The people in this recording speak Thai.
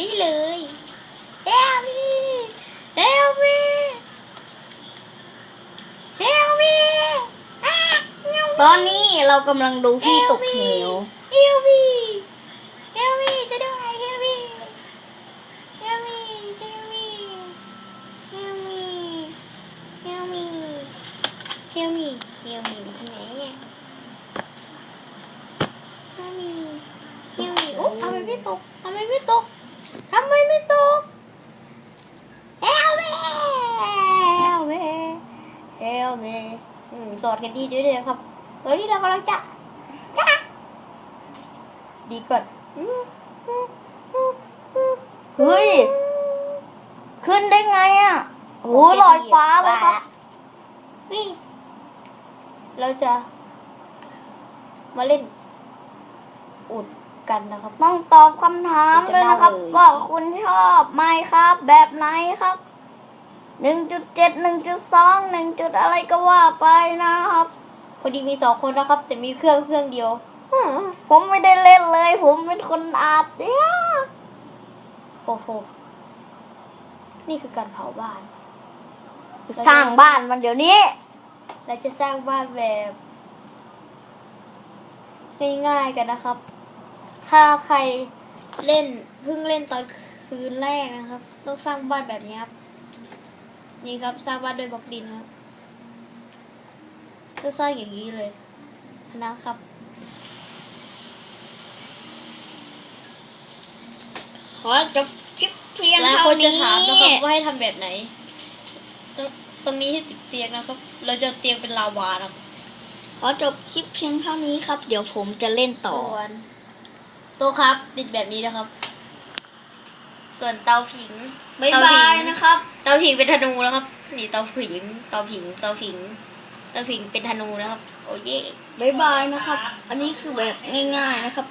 นี้เลย Help me Help me Help me อ่ะ Help me ตอนนี้เรากำลังดูพี่ตกเหว Help me Help me ช่วยด้วย Help me Help me Help me Help me Help me Help me Help me อยู่ที่ไหนอ่ะ Help me Help me โอ้ทำไมไม่ตก Help me อืมสอดกันดีด้วยเลยนะครับตอนนี้เรากำลังจะจะดีก่อนเฮ้ย ขึ้นได้ไงอะโอ้ลอยฟ้าเลยครับนี่เราจะ มาเล่น อุดกันนะครับ ต้องตอบคำถามด้วยนะครับจะเล่าเลยว่าคุณชอบไหมครับ แบบไหนครับ หนึ่งจุดเจ็ดหนึ่งจุดสองหนึ่งจุดอะไรก็ว่าไปนะครับ พอดีมีสองคนนะครับ แต่มีเครื่องเครื่องเดียวอืมผมไม่ได้เล่นเลย ผมเป็นคนอาดเนี่ยโอ้โหนี่คือการเผาบ้าน สร้างบ้านมันเดี๋ยวนี้ เราจะสร้างบ้านแบบง่ายๆกันนะครับ ถ้าใครเล่นเพิ่งเล่นตอนคืนแรกนะครับ ต้องสร้างบ้านแบบนี้ครับ นี่ครับสร้างบ้านด้วยบล็อกดินครับก็สร้างอย่างนี้เลยนะครับ ขอจบคลิปเพียงแล้วเท่าคนจะนี้ถามนะครับว่าให้ทำแบบไหน ตรงตรงนี้ให้ติดเตียงนะครับ เราจะเอาเตียงเป็นลาวานะครับขอจบคลิปเพียงเท่านี้ครับ เดี๋ยวผมจะเล่นต่อ ส่วนโต๊ะครับติดแบบนี้นะครับ ส่วนเตาผิงบ๊ายเตบายผิงนะครับ เตาผิงเป็นธนูนะครับ นี่เตาผิง เตาผิง เตาผิง เตาผิงเป็นธนูนะครับ โอ้เย่บ๊ายบายนะครับ อันนี้คือแบบง่าย ๆนะครับ